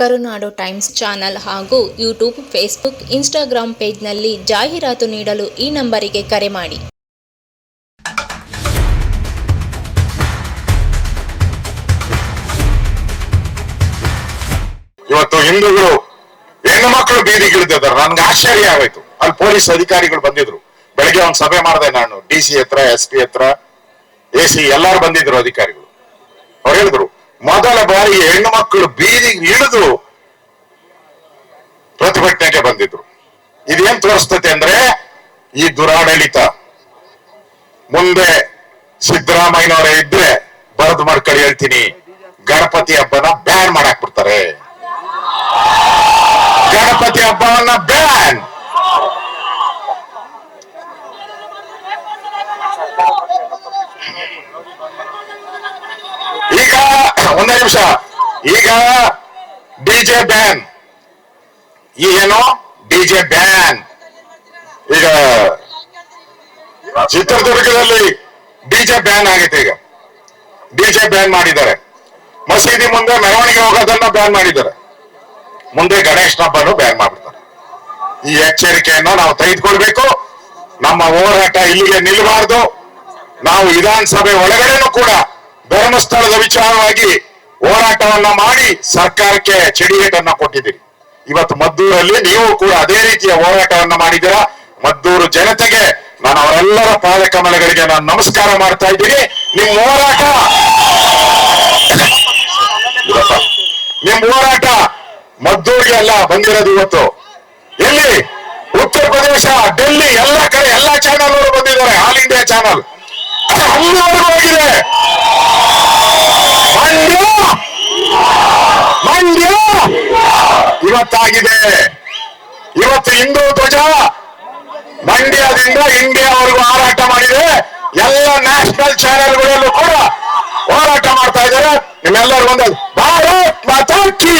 ಕರುನಾಡು times channel ಹಾಗೂ YouTube, Facebook Instagram ಪೇಜ್ನಲ್ಲಿ ಜಾಹೀರಾತು ನೀಡಲು ಈ ನಂಬರಿಗೆ ಕರೆ ಮಾಡಿ. ಇವತ್ತು ಹಿಂದೂಗಳು ಹೆಣ್ಣು ಮಕ್ಕಳು ಬೀದಿಗಿಳಿದಿದ್ದಾರೆ ನನ್ಗೆ ಆಶ್ಚರ್ಯ ಆಗೋಯ್ತು. ಅಲ್ಲಿ ಪೊಲೀಸ್ ಅಧಿಕಾರಿಗಳು ಬಂದಿದ್ರು. ಬೆಳಗ್ಗೆ ಒಂದು ಸಭೆ ಮಾಡಿದೆ ನಾನು. ಡಿ ಸಿ ಹತ್ರ, ಎಸ್ ಪಿ ಹತ್ರ, ಎ ಸಿ ಎಲ್ಲಾರು ಬಂದಿದ್ರು ಅಧಿಕಾರಿಗಳು. ಅವ್ರು ಹೇಳಿದ್ರು ಮೊದಲ ಬಾರಿ ಹೆಣ್ಣು ಮಕ್ಕಳು ಬೀದಿಗೆ ಇಳಿದು ಪ್ರತಿಭಟನೆಗೆ ಬಂದಿದ್ರು. ಇದೇನ್ ತೋರಿಸ್ತತೆ ಅಂದ್ರೆ ಈ ದುರಾಡಳಿತ. ಮುಂದೆ ಸಿದ್ದರಾಮಯ್ಯನವರೇ ಇದ್ರೆ ಬರದ್ ಮಾಡ್ಕೊಳ್ಳಿ ಹೇಳ್ತೀನಿ. ಗಣಪತಿ ಹಬ್ಬನ ಬ್ಯಾನ್ ಮಾಡಾಕ್ ಬಿಡ್ತಾರೆ ಗಣಪತಿ ಹಬ್ಬವನ್ನ ಬ್ಯಾನ್ ಒಂದೇ ನಿಮಿಷ. ಈಗ ಡಿಜೆ ಬ್ಯಾನ್. ಈ ಏನು? DJ ban. ಈಗ ಚಿತ್ರದುರ್ಗದಲ್ಲಿ ಡಿಜೆ ಬ್ಯಾನ್ ಆಗೈತೆ ಈಗ. ಡಿಜೆ ಬ್ಯಾನ್ ಮಾಡಿದ್ದಾರೆ. ಮಸೀದಿ ಮುಂದೆ ಮೆರವಣಿಗೆ ಹೋಗೋದನ್ನ ಬ್ಯಾನ್ ಮಾಡಿದ್ದಾರೆ. ಮುಂದೆ ಗಣೇಶನ ಹಬ್ಬನು ಬ್ಯಾನ್ ಮಾಡ್ಬಿಡ್ತಾರೆ. ಈ ಎಚ್ಚರಿಕೆಯನ್ನ ನಾವು ತೆಗೆದುಕೊಳ್ಬೇಕು. ನಮ್ಮ ಹೋರಾಟ ಇಲ್ಲಿಗೆ ನಿಲ್ಲಬಾರದು. ನಾವು ವಿಧಾನಸಭೆ ಒಳಗಡೆನೂ ಕೂಡ ಧರ್ಮಸ್ಥಳದ ವಿಚಾರವಾಗಿ ಹೋರಾಟವನ್ನ ಮಾಡಿ ಸರ್ಕಾರಕ್ಕೆ ಚಡಿಗೇಟನ್ನ ಕೊಟ್ಟಿದ್ದೀರಿ. ಇವತ್ತು ಮದ್ದೂರಲ್ಲಿ ನೀವು ಕೂಡ ಅದೇ ರೀತಿಯ ಹೋರಾಟವನ್ನ ಮಾಡಿದ್ದೀರಾ? ಮದ್ದೂರು ಜನತೆಗೆ ನಾನು ಅವರೆಲ್ಲರ ಪಾದ ಕಮಲಗಳಿಗೆ ನಾನು ನಮಸ್ಕಾರ ಮಾಡ್ತಾ ಇದ್ದೀನಿ. ನಿಮ್ಮ ಹೋರಾಟ! ನಿಮ್ ಹೋರಾಟ ಮದ್ದೂರಿಗೆ ಅಲ್ಲ, ಬಂದಿರೋದು ಇವತ್ತು. ಎಲ್ಲಿ? ಉತ್ತರ ಪ್ರದೇಶ, ಡೆಲ್ಲಿ, ಎಲ್ಲ ಕಡೆ ಎಲ್ಲಾ ಚಾನಲ್ ಅವರು ಬಂದಿದ್ದಾರೆ ಆಲ್ ಇಂಡಿಯಾ ಚಾನಲ್ ಹೋಗಿದೆ ಮಂಡ್ಯ! ಮಂಡ್ಯ! ಇವತ್ತಾಗಿದೆ. ಇವತ್ತು ಹಿಂದೂ ಧ್ವಜ ಮಂಡ್ಯದಿಂದ ಇಂಡಿಯಾವರೆಗೂ ಹಾರಾಟ ಮಾಡಿದೆ. ಎಲ್ಲ ನ್ಯಾಷನಲ್ ಚಾನೆಲ್ಗಳಲ್ಲೂ ಕೂಡ ಹೋರಾಟ ಮಾಡ್ತಾ ಇದ್ದಾರೆ. ನಿಮ್ಮೆಲ್ಲರೂ ಒಂದು ಭಾರತ್ ಮಾತಾ ಕಿ!